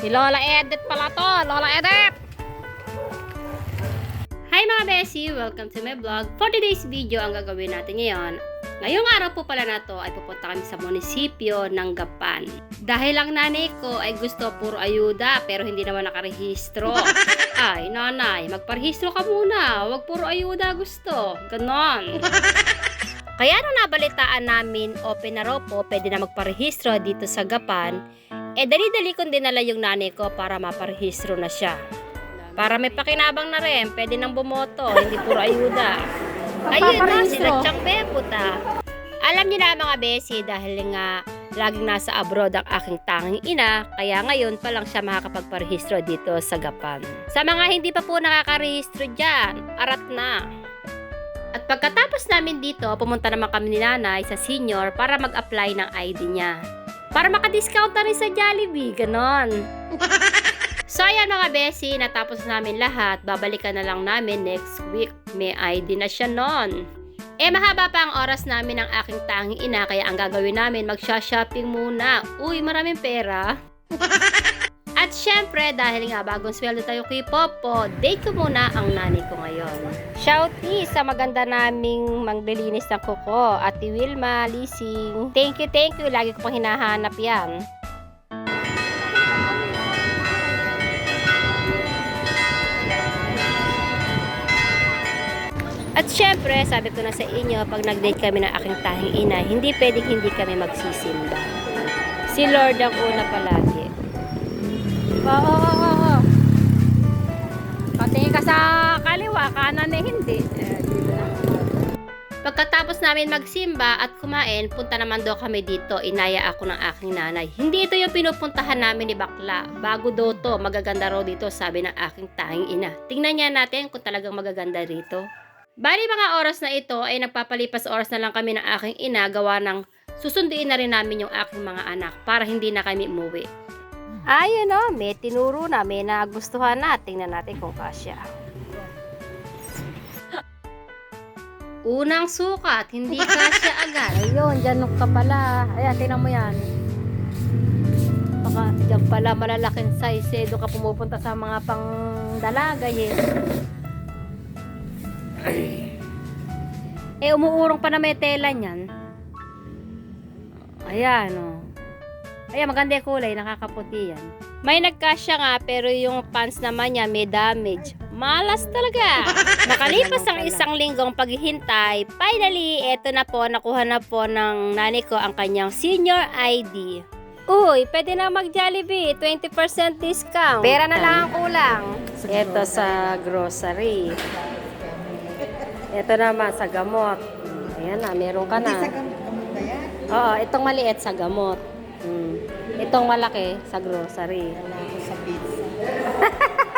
Si Lola Edith pala to. Lola Edith! Hi mga Beshi! Welcome to my vlog. For today's video, ang gagawin natin ngayon, ngayong araw po pala na to ay pupunta kami sa munisipyo ng Gapan. Dahil ang nanay ko ay gusto puro ayuda pero hindi naman nakarehistro. ay, nanay, magparehistro ka muna. Huwag puro ayuda gusto. Ganon. Kaya nung nabalitaan namin open na raw po, pwede na magparehistro dito sa Gapan, eh dali-dali kong dinala yung nanay ko para maparehistro na siya. Para may pakinabang na rin, pwede nang bumoto, hindi puro ayuda. Ayun na, Chang Beputa. Alam niyo na mga besi dahil nga laging nasa abroad ang aking tanging ina, kaya ngayon pa lang siya makakapagparehistro dito sa Gapan. Sa mga hindi pa po nakakarehistro dyan, arat na. At pagkatapos namin dito, pumunta naman kami ni nanay sa senior para mag-apply ng ID niya. Para makadiscount na rin sa Jollibee, ganon. so ayan mga besi, natapos namin lahat, babalikan na lang namin next week. May ID na siya nun. Eh mahaba pa ang oras namin ng aking tanging ina, kaya ang gagawin namin, magsha-shopping muna. Uy, maraming pera. At syempre, dahil nga bagong sweldo tayo kay Popo, date ko muna ang nanay ko ngayon. Shouty sa maganda naming maglilinis ng kuko. Ate Wilma, Lising. Thank you, thank you. Lagi ko pang hinahanap yan. At syempre, sabi ko na sa inyo, pag nag-date kami ng aking tahing ina, hindi pwedeng hindi kami magsisimba. Si Lord ang una palagi. Pagkatapos namin magsimba at kumain, punta naman daw kami dito. Inaya ako ng aking nanay. Hindi ito yung pinupuntahan namin ni Bakla. Bago daw to, magaganda raw dito, sabi ng aking tanging ina. Tingnan niya natin kung talagang magaganda rito. Bali mga oras na ito ay nagpapalipas oras na lang kami ng aking ina gawa ng susunduin na rin namin yung aking mga anak para hindi na kami umuwi. Ayun o, may tinuro na, may nagustuhan na. Tingnan natin kung kasya. Unang sukat, hindi kasya agad. Ayun, dyan ka pala. Ayan, tingnan mo yan. Baka dyan pala malalaking size eh. Doon ka pumupunta sa mga pang dalaga eh. Eh, umuurong pa na may tela niyan. Ayan, o. Ayan, maganda yung kulay. Nakakaputi yan. May nagkasya nga, pero yung pants naman niya may damage. Malas talaga. Nakalipas ang isang linggong paghihintay, finally, eto na po, nakuha na po ng nanay ko ang kanyang senior ID. Uy, pwede na mag-Jollibee. 20% discount. Pera na lang ang kulang. Ito sa grocery. Ito naman sa gamot. Ayan na, meron ka na. Hindi sa gamot gamot na yan. Oo, itong maliit sa gamot. Hmm. Itong malaki sa grocery. Sa pizza.